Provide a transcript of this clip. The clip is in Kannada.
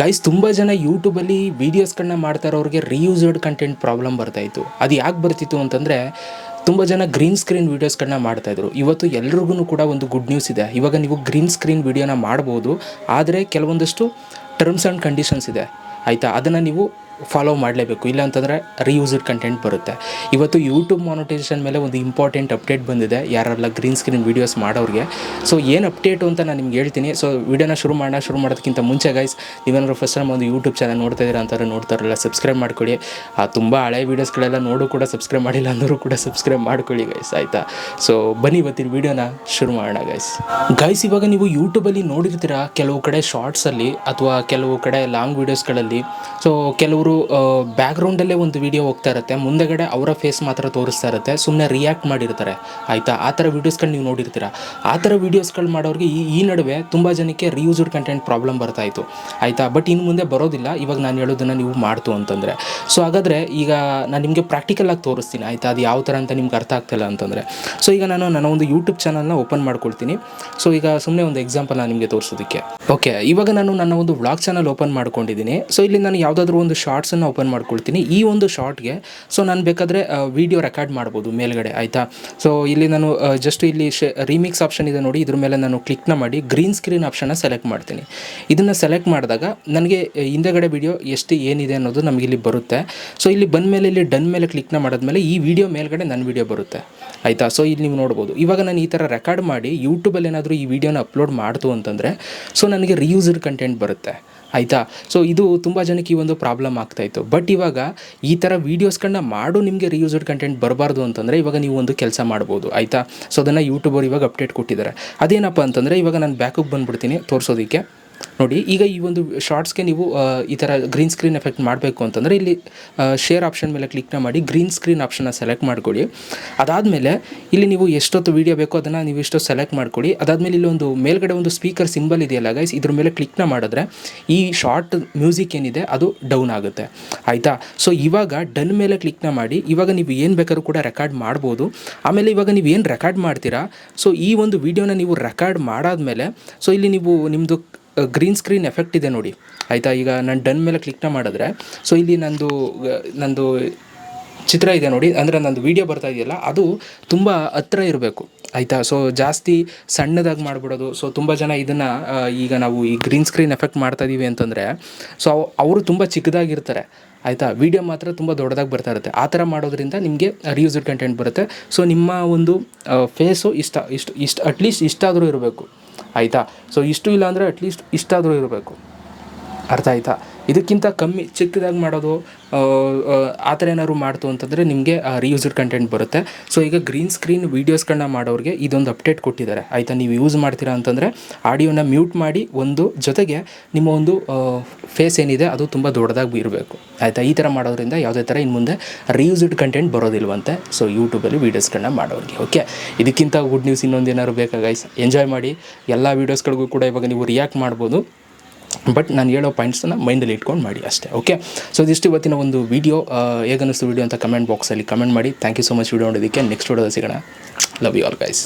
ಗೈಸ್ ತುಂಬ ಜನ ಯೂಟ್ಯೂಬಲ್ಲಿ ವೀಡಿಯೋಸ್ಗಳನ್ನ ಮಾಡ್ತಾ ಇರೋರಿಗೆ ರೀಯೂಸ್ಡ್ ಕಂಟೆಂಟ್ ಪ್ರಾಬ್ಲಮ್ ಬರ್ತಾಯಿತ್ತು ಅದು ಯಾಕೆ ಬರ್ತಿತ್ತು ಅಂತಂದರೆ, ತುಂಬ ಜನ ಗ್ರೀನ್ ಸ್ಕ್ರೀನ್ ವೀಡಿಯೋಸ್ಗಳನ್ನ ಮಾಡ್ತಾಯಿದ್ರು ಇವತ್ತು ಎಲ್ರಿಗೂ ಕೂಡ ಒಂದು ಗುಡ್ ನ್ಯೂಸ್ ಇದೆ. ಇವಾಗ ನೀವು ಗ್ರೀನ್ ಸ್ಕ್ರೀನ್ ವೀಡಿಯೋನ ಮಾಡ್ಬೋದು, ಆದರೆ ಕೆಲವೊಂದಷ್ಟು ಟರ್ಮ್ಸ್ ಆ್ಯಂಡ್ ಕಂಡೀಷನ್ಸ್ ಇದೆ. ಆಯಿತಾ? ಅದನ್ನು ನೀವು ಫಾಲೋ ಮಾಡಲೇಬೇಕು. ಇಲ್ಲ ಅಂತಂದರೆ ರೀಯೂಸ್ಡ್ ಕಂಟೆಂಟ್ ಬರುತ್ತೆ. ಇವತ್ತು ಯೂಟ್ಯೂಬ್ ಮಾನಿಟೈಸೇಷನ್ ಮೇಲೆ ಒಂದು ಇಂಪಾರ್ಟೆಂಟ್ ಅಪ್ಡೇಟ್ ಬಂದಿದೆ. ಯಾರೆಲ್ಲ ಗ್ರೀನ್ ಸ್ಕ್ರೀನ್ ವೀಡಿಯೋಸ್ ಮಾಡೋರಿಗೆ. ಸೊ ಏನು ಅಪ್ಡೇಟು ಅಂತ ನಾನು ನಿಮ್ಗೆ ಹೇಳ್ತೀನಿ. ಸೊ ವೀಡಿಯೋನ ಶುರು ಮಾಡೋಣ ಶುರು ಮಾಡೋದಕ್ಕಿಂತ ಮುಂಚೆ ಗೈಸ್ ನೀವೇನಾದ್ರು ಫಸ್ಟ್ ಟೈಮ್ ಒಂದು ಯೂಟ್ಯೂಬ್ ಚಾನಲ್ ನೋಡ್ತಾ ಇದ್ದೀರಾ ಅಂತಾರೆ ನೋಡ್ತಾರಲ್ಲ ಸಬ್ಸ್ಕ್ರೈಬ್ ಮಾಡ್ಕೊಳ್ಳಿ. ಆ, ತುಂಬ ಹಳೆ ವೀಡಿಯೋಸ್ಗಳೆಲ್ಲ ನೋಡು ಕೂಡ ಸಬ್ಸ್ಕ್ರೈಬ್ ಮಾಡಿಲ್ಲ ಅಂದರೂ ಕೂಡ ಸಬ್ಸ್ಕ್ರೈಬ್ ಮಾಡ್ಕೊಳ್ಳಿ ಗೈಸ್ ಆಯಿತಾ? ಸೊ ಬನ್ನಿ ಇವತ್ತಿನ ವೀಡಿಯೋನ ಶುರು ಮಾಡೋಣ ಗೈಸ್ ಗೈಸ್ ಇವಾಗ ನೀವು ಯೂಟ್ಯೂಬಲ್ಲಿ ನೋಡಿರ್ತೀರಾ? ಕೆಲವು ಕಡೆ ಶಾರ್ಟ್ಸಲ್ಲಿ ಅಥವಾ ಕೆಲವು ಕಡೆ ಲಾಂಗ್ ವೀಡಿಯೋಸ್ಗಳಲ್ಲಿ ಸೊ ಕೆಲವರು ಬ್ಯಾಕ್ಗ್ರೌಂಡಲ್ಲೇ ಒಂದು ವಿಡಿಯೋ ಹೋಗ್ತಾ ಇರುತ್ತೆ. ಮುಂದೆಗಡೆ ಅವರ ಫೇಸ್ ಮಾತ್ರ ತೋರಿಸ್ತಾ ಇರುತ್ತೆ. ಸುಮ್ಮನೆ ರಿಯಾಕ್ಟ್ ಮಾಡಿರ್ತಾರೆ. ಆಯಿತಾ? ಆ ಥರ ವೀಡಿಯೋಸ್ಗಳು ನೀವು ನೋಡಿರ್ತೀರಾ? ಆ ಥರ ವೀಡಿಯೋಸ್ಗಳು ಮಾಡೋರಿಗೆ ಈ ಈ ನಡುವೆ ತುಂಬ ಜನಕ್ಕೆ ರಿಯೂಸ್ಡ್ ಕಂಟೆಂಟ್ ಪ್ರಾಬ್ಲಮ್ ಬರ್ತಾ ಇತ್ತು. ಆಯಿತಾ? ಬಟ್ ಇನ್ನು ಮುಂದೆ ಬರೋದಿಲ್ಲ. ಇವಾಗ ನಾನು ಹೇಳೋದನ್ನು ನೀವು ಮಾಡ್ತು ಅಂತಂದರೆ. ಸೊ ಹಾಗಾದರೆ ಈಗ ನಾನು ನಿಮಗೆ ಪ್ರಾಕ್ಟಿಕಲಾಗಿ ತೋರಿಸ್ತೀನಿ. ಆಯಿತಾ? ಅದು ಯಾವ ಥರ ಅಂತ ನಿಮ್ಗೆ ಅರ್ಥ ಆಗ್ತಿಲ್ಲ ಅಂತಂದರೆ. ಸೊ ಈಗ ನಾನು, ನನ್ನ ಒಂದು ಯೂಟ್ಯೂಬ್ ಚಾನಲ್ನ ಓಪನ್ ಮಾಡ್ಕೊಳ್ತೀನಿ. ಸೊ ಈಗ ಸುಮ್ಮನೆ ಒಂದು ಎಕ್ಸಾಂಪಲ್ ನಾನು ನಿಮಗೆ ತೋರಿಸೋದಕ್ಕೆ. ಓಕೆ ಇವಾಗ ನಾನು ನನ್ನ ಒಂದು ವ್ಲಾಗ್ ಚಾನಲ್ ಓಪನ್ ಮಾಡ್ಕೊಂಡಿದ್ದೀನಿ. ಸೊ ಇಲ್ಲಿ ನಾನು ಯಾವುದಾದ್ರೂ ಒಂದು ಶಾರ್ಟ್ಸನ್ನು ಓಪನ್ ಮಾಡ್ಕೊಳ್ತೀನಿ. ಈ ಒಂದು ಶಾರ್ಟ್ಗೆ ಸೊ ನಾನು ಬೇಕಾದರೆ ವಿಡಿಯೋ ರೆಕಾರ್ಡ್ ಮಾಡ್ಬೋದು ಮೇಲ್ಗಡೆ, ಆಯಿತಾ? ಸೊ ಇಲ್ಲಿ ನಾನು ಜಸ್ಟ್ ಇಲ್ಲಿ ರೀಮಿಕ್ಸ್ ಆಪ್ಷನ್ ಇದೆ ನೋಡಿ, ಇದ್ರ ಮೇಲೆ ನಾನು ಕ್ಲಿಕ್ನ ಮಾಡಿ ಗ್ರೀನ್ ಸ್ಕ್ರೀನ್ ಆಪ್ಷನ್ನ ಸೆಲೆಕ್ಟ್ ಮಾಡ್ತೀನಿ. ಇದನ್ನು ಸೆಲೆಕ್ಟ್ ಮಾಡಿದಾಗ, ನನಗೆ ಹಿಂದೆಗಡೆ ವಿಡಿಯೋ ಎಷ್ಟು ಏನಿದೆ ಅನ್ನೋದು ನಮಗೆ ಇಲ್ಲಿ ಬರುತ್ತೆ. ಸೊ ಇಲ್ಲಿ ಬಂದ ಮೇಲೆ, ಇಲ್ಲಿ ಡನ್ ಮೇಲೆ ಕ್ಲಿಕ್ನ ಮಾಡಿದ್ಮೇಲೆ, ಈ ವಿಡಿಯೋ ಮೇಲ್ಗಡೆ ನನ್ನ ವಿಡಿಯೋ ಬರುತ್ತೆ. ಆಯಿತಾ? ಸೊ ಇಲ್ಲಿ ನೀವು ನೋಡ್ಬೋದು. ಇವಾಗ ನಾನು ಈ ಥರ ರೆಕಾರ್ಡ್ ಮಾಡಿ ಯೂಟ್ಯೂಬಲ್ಲಿ ಏನಾದರೂ ಈ ವಿಡಿಯೋನ ಅಪ್ಲೋಡ್ ಮಾಡ್ತು ಅಂತಂದರೆ ಸೊ ನನಗೆ ರಿಯೂಸ್ಡ್ ಕಂಟೆಂಟ್ ಬರುತ್ತೆ. ಆಯಿತಾ? ಸೊ ಇದು ತುಂಬ ಜನಕ್ಕೆ ಈ ಒಂದು ಪ್ರಾಬ್ಲಮ್ ಆಗ್ತಾಯಿತ್ತು. ಬಟ್ ಇವಾಗ ಈ ಥರ ವೀಡಿಯೋಸ್ಗಳನ್ನ ಮಾಡು, ನಿಮಗೆ ರಿಯೂಸ್ಡ್ ಕಂಟೆಂಟ್ ಬರಬಾರ್ದು ಅಂತಂದರೆ ಇವಾಗ ನೀವು ಒಂದು ಕೆಲಸ ಮಾಡ್ಬೋದು, ಆಯಿತಾ? ಸೊ ಅದನ್ನು ಯೂಟ್ಯೂಬರ್ ಇವಾಗ ಅಪ್ಡೇಟ್ ಕೊಟ್ಟಿದ್ದಾರೆ. ಅದೇನಪ್ಪ ಅಂತಂದರೆ ಇವಾಗ ನಾನು ಬ್ಯಾಕಿಗೆ ಬಂದುಬಿಡ್ತೀನಿ, ತೋರಿಸೋದಕ್ಕೆ. ನೋಡಿ, ಈಗ ಈ ಒಂದು ಶಾರ್ಟ್ಸ್ಗೆ ನೀವು ಈ ಥರ ಗ್ರೀನ್ ಸ್ಕ್ರೀನ್ ಎಫೆಕ್ಟ್ ಮಾಡಬೇಕು ಅಂತಂದರೆ ಇಲ್ಲಿ ಶೇರ್ ಆಪ್ಷನ್ ಮೇಲೆ ಕ್ಲಿಕ್ನ ಮಾಡಿ ಗ್ರೀನ್ ಸ್ಕ್ರೀನ್ ಆಪ್ಷನ್ನ ಸೆಲೆಕ್ಟ್ ಮಾಡ್ಕೊಳ್ಳಿ. ಅದಾದಮೇಲೆ ಇಲ್ಲಿ ನೀವು ಎಷ್ಟೊತ್ತು ವೀಡಿಯೋ ಬೇಕೋ ಅದನ್ನು ನೀವು ಇಷ್ಟೊತ್ತು ಸೆಲೆಕ್ಟ್ ಮಾಡ್ಕೊಳ್ಳಿ. ಅದಾದಮೇಲೆ ಇಲ್ಲಿ ಒಂದು ಮೇಲ್ಗಡೆ ಒಂದು ಸ್ಪೀಕರ್ ಸಿಂಬಲ್ ಇದೆಯಲ್ಲ ಗೈಸ್ ಇದ್ರ ಮೇಲೆ ಕ್ಲಿಕ್ನ ಮಾಡಿದ್ರೆ ಈ ಶಾರ್ಟ್ ಮ್ಯೂಸಿಕ್ ಏನಿದೆ, ಅದು ಡೌನ್ ಆಗುತ್ತೆ. ಆಯಿತಾ? ಸೊ ಇವಾಗ ಡನ್ ಮೇಲೆ ಕ್ಲಿಕ್ನ ಮಾಡಿ, ಇವಾಗ ನೀವು ಏನು ಬೇಕಾದ್ರೂ ಕೂಡ ರೆಕಾರ್ಡ್ ಮಾಡ್ಬೋದು. ಆಮೇಲೆ ಇವಾಗ ನೀವು ಏನು ರೆಕಾರ್ಡ್ ಮಾಡ್ತೀರಾ? ಸೊ ಈ ಒಂದು ವಿಡಿಯೋನ ನೀವು ರೆಕಾರ್ಡ್ ಮಾಡಾದಮೇಲೆ ಸೊ ಇಲ್ಲಿ ನೀವು ನಿಮ್ಮದು ಗ್ರೀನ್ ಸ್ಕ್ರೀನ್ ಎಫೆಕ್ಟ್ ಇದೆ ನೋಡಿ. ಆಯಿತಾ? ಈಗ ನಾನು ಡನ್ ಮೇಲೆ ಕ್ಲಿಕ್ನ ಮಾಡಿದ್ರೆ ಸೊ ಇಲ್ಲಿ ನಂದು ನಂದು ಚಿತ್ರ ಇದೆ ನೋಡಿ. ಅಂದರೆ ನಂದು ವೀಡಿಯೋ ಬರ್ತಾ ಇದೆಯಲ್ಲ, ಅದು ತುಂಬ ಹತ್ರ ಇರಬೇಕು. ಆಯಿತಾ? ಸೊ ಜಾಸ್ತಿ ಸಣ್ಣದಾಗಿ ಮಾಡಿಬಿಡೋದು. ಸೊ ತುಂಬ ಜನ ಇದನ್ನು ಈಗ ನಾವು ಈ ಗ್ರೀನ್ ಸ್ಕ್ರೀನ್ ಎಫೆಕ್ಟ್ ಮಾಡ್ತಾ ಇದೀವಿ ಅಂತಂದರೆ ಸೊ ಅವರು ತುಂಬ ಚಿಕ್ಕದಾಗಿರ್ತಾರೆ. ಆಯಿತಾ? ವಿಡಿಯೋ ಮಾತ್ರ ತುಂಬ ದೊಡ್ಡದಾಗಿ ಬರ್ತಾ ಇರುತ್ತೆ. ಆ ಥರ ಮಾಡೋದ್ರಿಂದ ನಿಮಗೆ ರಿಯೂಸ್ಡ್ ಕಂಟೆಂಟ್ ಬರುತ್ತೆ. ಸೊ ನಿಮ್ಮ ಒಂದು ಫೇಸು ಇಷ್ಟ, ಇಷ್ಟು ಇಷ್ಟು ಅಟ್ಲೀಸ್ಟ್ ಇಷ್ಟಾದರೂ ಇರಬೇಕು. ಆಯಿತಾ? ಸೊ ಇಷ್ಟು ಇಲ್ಲಾಂದರೆ ಅಟ್ಲೀಸ್ಟ್ ಇಷ್ಟಾದರೂ ಇರಬೇಕು. ಅರ್ಥ ಆಯ್ತಾ? ಇದಕ್ಕಿಂತ ಕಮ್ಮಿ ಚಿಕ್ಕದಾಗಿ ಮಾಡೋದು ಆ, ಥರ ಏನಾದ್ರು ಮಾಡ್ತು ಅಂತಂದರೆ ನಿಮಗೆ ರೀಯೂಸ್ಡ್ ಕಂಟೆಂಟ್ ಬರುತ್ತೆ. ಸೊ ಈಗ ಗ್ರೀನ್ ಸ್ಕ್ರೀನ್ ವೀಡಿಯೋಸ್ಗಳನ್ನ ಮಾಡೋರಿಗೆ ಇದೊಂದು ಅಪ್ಡೇಟ್ ಕೊಟ್ಟಿದ್ದಾರೆ. ಆಯಿತಾ? ನೀವು ಯೂಸ್ ಮಾಡ್ತೀರಾ ಅಂತಂದರೆ ಆಡಿಯೋನ ಮ್ಯೂಟ್ ಮಾಡಿ ಒಂದು ಜೊತೆಗೆ ನಿಮ್ಮ ಒಂದು ಫೇಸ್ ಏನಿದೆ ಅದು ತುಂಬ ದೊಡ್ಡದಾಗಿ ಇರಬೇಕು. ಆಯಿತಾ? ಈ ಥರ ಮಾಡೋದ್ರಿಂದ ಯಾವುದೇ ಥರ ಇನ್ನು ಮುಂದೆ ರೀಯೂಸ್ಡ್ ಕಂಟೆಂಟ್ ಬರೋದಿಲ್ವಂತೆ. ಸೊ ಯೂಟ್ಯೂಬಲ್ಲಿ ವೀಡಿಯೋಸ್ಗಳನ್ನ ಮಾಡೋರಿಗೆ ಓಕೆ ಇದಕ್ಕಿಂತ ಗುಡ್ ನ್ಯೂಸ್ ಇನ್ನೊಂದು ಏನಾದ್ರು ಬೇಕಾ ಗೈಸ್ ಎಂಜಾಯ್ ಮಾಡಿ. ಎಲ್ಲ ವೀಡಿಯೋಸ್ಗಳಿಗೂ ಕೂಡ ಇವಾಗ ನೀವು ರಿಯಾಕ್ಟ್ ಮಾಡ್ಬೋದು. ಬಟ್ ನಾನು ಹೇಳೋ ಪಾಯಿಂಟ್ಸನ್ನು ಮೈಂಡಲ್ಲಿ ಇಟ್ಕೊಂಡು ಮಾಡಿ ಅಷ್ಟೇ ಓಕೆ ಸೊ ಇದಿಷ್ಟು ಇವತ್ತಿನ ಒಂದು ವೀಡಿಯೋ ಹೇಗನ್ನಿಸ್ತು ವೀಡಿಯೋ ಅಂತ ಕಮೆಂಟ್ ಬಾಕ್ಸಲ್ಲಿ ಕಮೆಂಟ್ ಮಾಡಿ. Thank you so much video ನೋಡೋದಕ್ಕೆ ನೆಕ್ಸ್ಟ್ ವೀಡಿಯೋದಲ್ಲಿ ಸಿಗೋಣ. Love you all guys